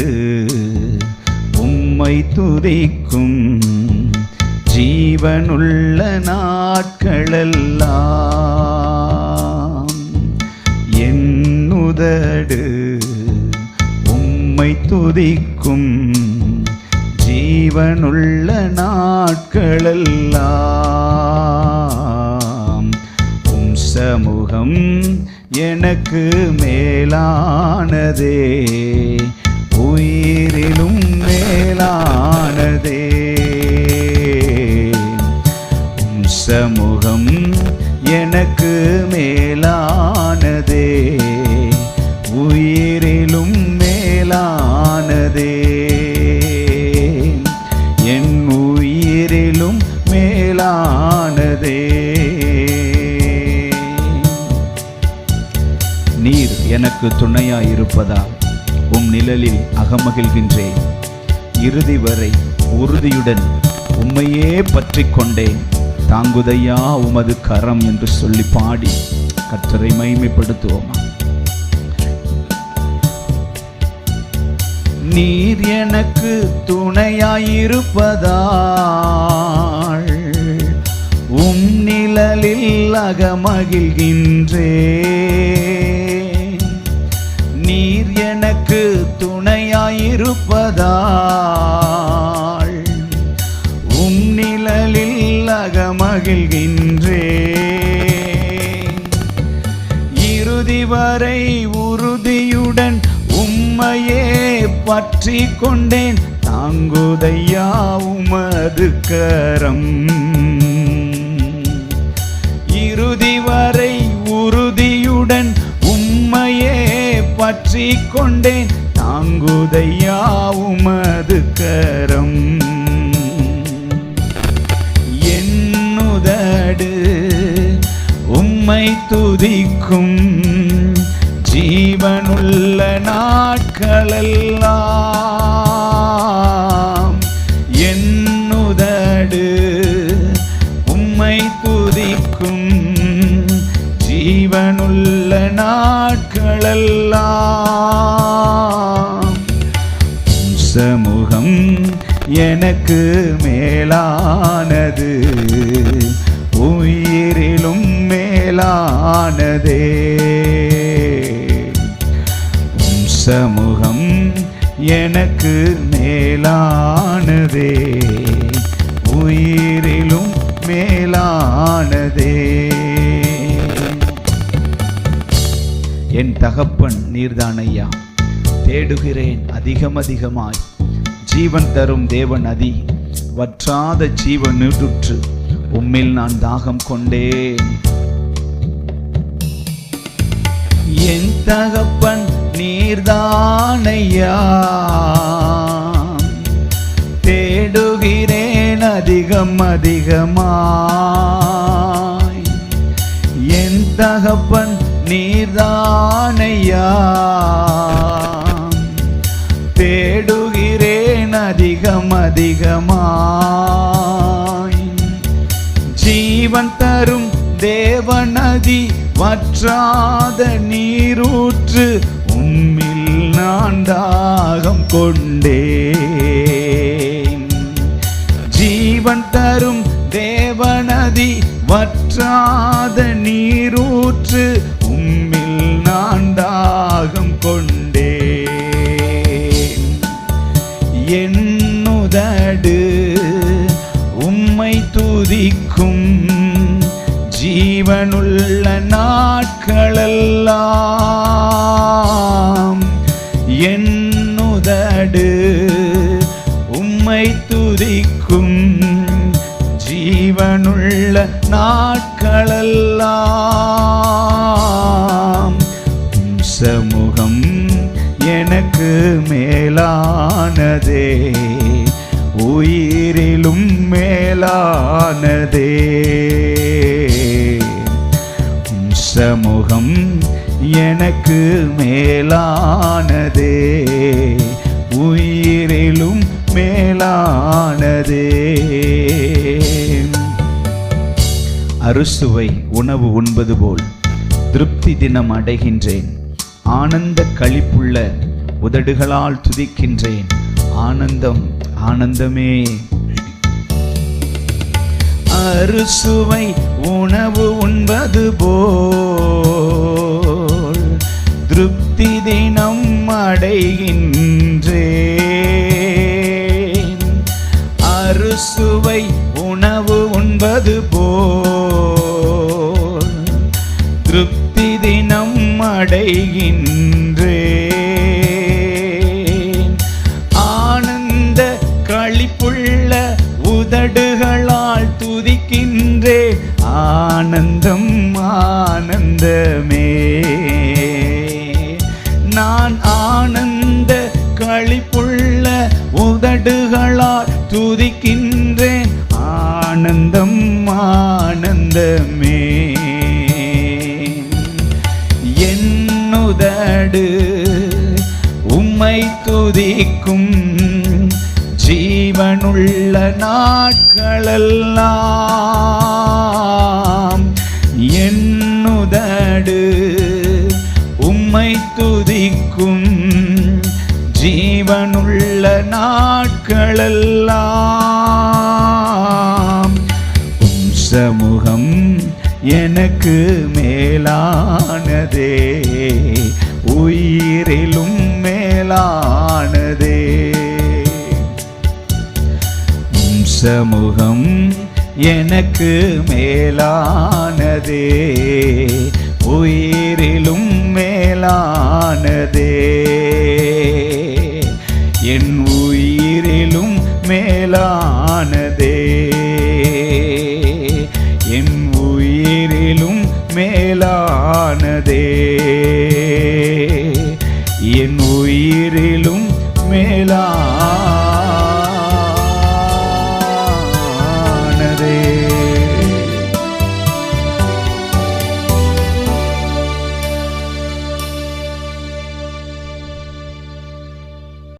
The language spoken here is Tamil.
கண்டு உம்மை துதிக்கும் ஜீவனுள்ள நாட்களெல்லாம் என்னுதடு உம்மை துதிக்கும் ஜீவனுள்ள நாட்களெல்லாம் உம் சமூகம் எனக்கு மேலானதே. மேலும் மேலானதே. சமூகம் எனக்கு மேலானதே. உயிரிலும் மேலானதே. என் உயிரிலும் மேலானதே. நீர் எனக்கு துணையாயிருப்பதால் இருப்பதா நிழலில் அகமகிழ்கின்றேன் இறுதி வரை உறுதியுடன் உம்மையே பற்றி கொண்டேன். தாங்குதையா உமது கரம் என்று சொல்லி பாடி கற்றரை மைமைப்படுத்துவோமா நீர் எனக்கு துணையாயிருப்பதால் உம் நிழலில் அகமகிழ்கின்றே. இருப்பதாள் உம் நிழலில் அகமகிழ்கின்றேன் இறுதி வரை உறுதியுடன் உம்மையே பற்றி கொண்டேன். தாங்குதையா உமது கரம். இறுதி வரை உறுதியுடன் உம்மையே பற்றி கொண்டேன். தாங்குதையா உமது கரம். என்னுதடு உம்மை துதிக்கும் ஜீவனுள்ள நாட்களெல்லாம். என்னுதடு உம்மை துதிக்கும் ஜீவனுள்ள நாட்களெல்லாம். எனக்கு மேலானது. உயிரிலும் மேலானதே. சமூகம் எனக்கு மேலானதே. உயிரிலும் மேலானதே. என் தகப்பன் நீர்தான் ஐயா தேடுகிறேன் அதிகம் அதிகமாய் ஜீவன் தரும் தேவன் அதி. வற்றாத ஜீவன் நீட்டுற்று உம்மில் நான் தாகம் கொண்டேன். என் தகப்பன் நீர்தானையா? தேடுகிறேன் அதிகம் அதிகமாய். என் தகப்பன் நீர்தானையா? அதிகமாய். ஜீவன் தரும் தேவநதி வற்றாத நீரூற்று உம்மில் நான் தாகம் கொண்டேன். ஜீவன் தரும் தேவநதி வற்றாத நீரூற்று ஜீவனுள்ள நாட்களெல்லாம் என்னுதடு உம்மை துதிக்கும் ஜீவனுள்ள நாட்களெல்லாம் சமூகம் எனக்கு மேலானதே உயிரிலும் மேலானதே. உலகம் எனக்கு மேலானதே. உயிரிலும் மேலானதே. அறுசுவை உணவு உண்பது போல் திருப்தி தினம் அடைகின்றேன். ஆனந்த களிப்புள்ள உதடுகளால் துதிக்கின்றேன். ஆனந்தம் ஆனந்தமே. அறுசுவை உணவு உண்பது போல் திருப்தி தினம் அடைகின்றேன். அறுசுவை உணவு உண்பது ஆனந்தமே. நான் ஆனந்த களிப்புள்ள உதடுகளால் துதிக்கின்றேன். ஆனந்தம் ஆனந்தமே. என்னுதடு உம்மை துதிக்கும் ஜீவனுள்ள நாட்களெல்லாம் நாட்களெல்லாம் உம் சமூகம் எனக்கு மேலானதே. உயிரிலும் மேலானதே. உம் சமூகம் எனக்கு மேலானதே. உயிரிலும் மேலானதே. என் உயிரிலும் மேலா